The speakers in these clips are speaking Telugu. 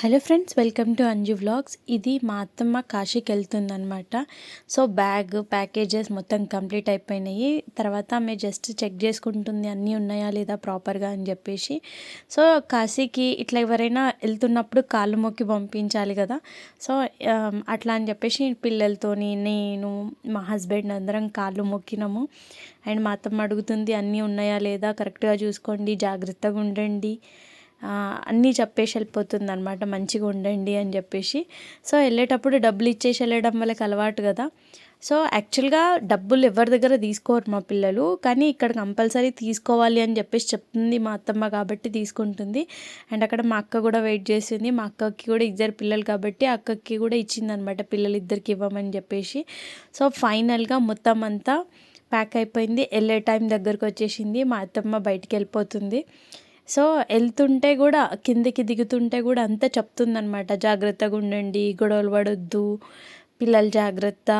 Hello friends welcome to Anju vlogs. ఇది మా అత్తమ్మ కాశీకి వెళ్తుందనమాట సో బ్యాగ్ ప్యాకేజెస్ మొత్తం కంప్లీట్ అయిపోయినాయి. తర్వాత ఆమె జస్ట్ చెక్ చేసుకుంటుంది అన్నీ ఉన్నాయా లేదా ప్రాపర్గా అని చెప్పేసి. సో కాశీకి ఇట్లా ఎవరైనా వెళ్తున్నప్పుడు కాళ్ళు మొక్కి పంపించాలి కదా. సో అట్లా అని చెప్పేసి పిల్లలతోని నేను మా హస్బెండ్ అందరం కాళ్ళు మొక్కినాము. అండ్ మా అత్తమ్మ అడుగుతుంది అన్నీ ఉన్నాయా లేదా? కరెక్ట్గా చూసుకోండి జాగ్రత్తగా ఉండండి. అన్నీ చెప్పేసి వెళ్ళిపోతుంది అనమాట మంచిగా ఉండండి అని చెప్పేసి. సో వెళ్ళేటప్పుడు డబ్బులు ఇచ్చేసి వెళ్ళడం వాళ్ళకి అలవాటు కదా. సో యాక్చువల్గా డబ్బులు ఎవరి దగ్గర తీసుకోరు మా పిల్లలు. కానీ ఇక్కడ కంపల్సరీ తీసుకోవాలి అని చెప్పేసి చెప్తుంది మా అత్తమ్మ కాబట్టి తీసుకుంటుంది. అండ్ అక్కడ మా అక్క కూడా వెయిట్ చేసింది మా అక్కకి కూడా ఇద్దరు పిల్లలు కాబట్టి అక్కకి కూడా ఇచ్చింది అనమాట పిల్లలు ఇద్దరికి ఇవ్వమని చెప్పేసి. సో ఫైనల్గా మొత్తం అంతా ప్యాక్ అయిపోయింది. వెళ్ళే టైం దగ్గరకు వచ్చేసింది. మా అత్తమ్మ బయటికి వెళ్ళిపోతుంది. సో వెళ్తుంటే కూడా కిందికి దిగుతుంటే కూడా అంతా చెప్తుందనమాట జాగ్రత్తగా ఉండండి గొడవలు పడొద్దు పిల్లలు జాగ్రత్త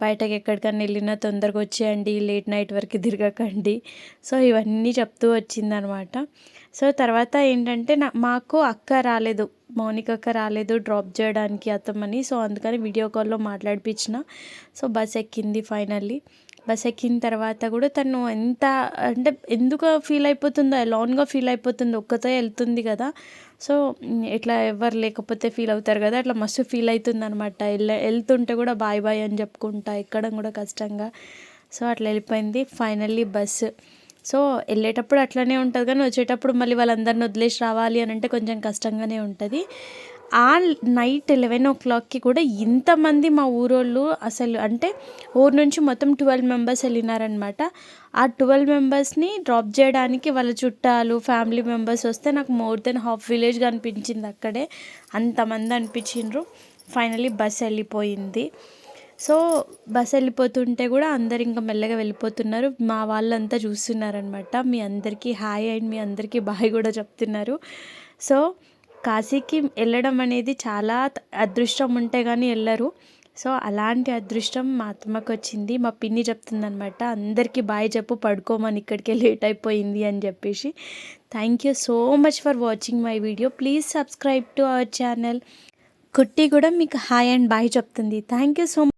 బయటకి ఎక్కడికన్నా వెళ్ళినా తొందరగా వచ్చేయండి లేట్ నైట్ వరకు తిరగకండి. సో ఇవన్నీ చెప్తూ వచ్చిందనమాట సో తర్వాత ఏంటంటే నా మాకు అక్క రాలేదు మౌనిక అక్క రాలేదు డ్రాప్ చేయడానికి అత్తమ్మని సో అందుకని వీడియో కాల్లో మాట్లాడిపించిన. సో బస్ ఎక్కింది ఫైనల్లీ. బస్ ఎక్కిన తర్వాత కూడా తను ఎంత అంటే ఎందుకు ఫీల్ అయిపోతుందో అలోన్గా ఫీల్ అయిపోతుందో ఒక్కతో వెళ్తుంది కదా. సో ఇట్లా ఎవరు లేకపోతే ఫీల్ అవుతారు కదా అట్లా మస్తు ఫీల్ అవుతుంది అనమాట వెళ్తుంటే కూడా బాయ్ బాయ్ అని చెప్పుకుంటా ఎక్కడం కూడా కష్టంగా. సో అట్లా వెళ్ళిపోయింది. ఫైనల్లీ బస్సు సో వెళ్ళేటప్పుడు అట్లనే ఉంటుంది కానీ వచ్చేటప్పుడు మళ్ళీ వాళ్ళందరిని వదిలేసి రావాలి అని అంటే కొంచెం కష్టంగానే ఉంటుంది. ఆ నైట్ లెవెన్ ఓ క్లాక్కి కూడా ఇంతమంది మా ఊరోళ్ళు అసలు అంటే ఊరు నుంచి మొత్తం ట్వెల్వ్ మెంబర్స్ వెళ్ళినారనమాట ఆ ట్వెల్వ్ మెంబర్స్ని డ్రాప్ చేయడానికి వాళ్ళ చుట్టాలు ఫ్యామిలీ మెంబర్స్ వస్తే నాకు మోర్ దెన్ హాఫ్ విలేజ్ కనిపించింది అక్కడే. అంతమంది అనిపించిండ్రు. ఫైనలీ బస్ వెళ్ళిపోయింది. సో బస్ వెళ్ళిపోతుంటే కూడా అందరు ఇంకా మెల్లగా వెళ్ళిపోతున్నారు. మా వాళ్ళంతా చూస్తున్నారనమాట మీ అందరికీ హాయ్ అండ్ మీ అందరికీ బాయ్ కూడా చెప్తున్నారు. సో కాశీకి వెళ్ళడం అనేది చాలా అదృష్టం ఉంటే కానీ వెళ్ళరు. సో అలాంటి అదృష్టం మా అత్తమ్మకు వచ్చింది. మా పిన్ని చెప్తుందనమాట అందరికీ బాయ్ చెప్పు పడుకోమని ఇక్కడికే లేట్ అయిపోయింది అని చెప్పేసి. Thank you so much for watching my video please subscribe to our channel కుట్టి కూడా మీకు హాయ్ అండ్ బాయ్ చెప్తుంది. Thank you so much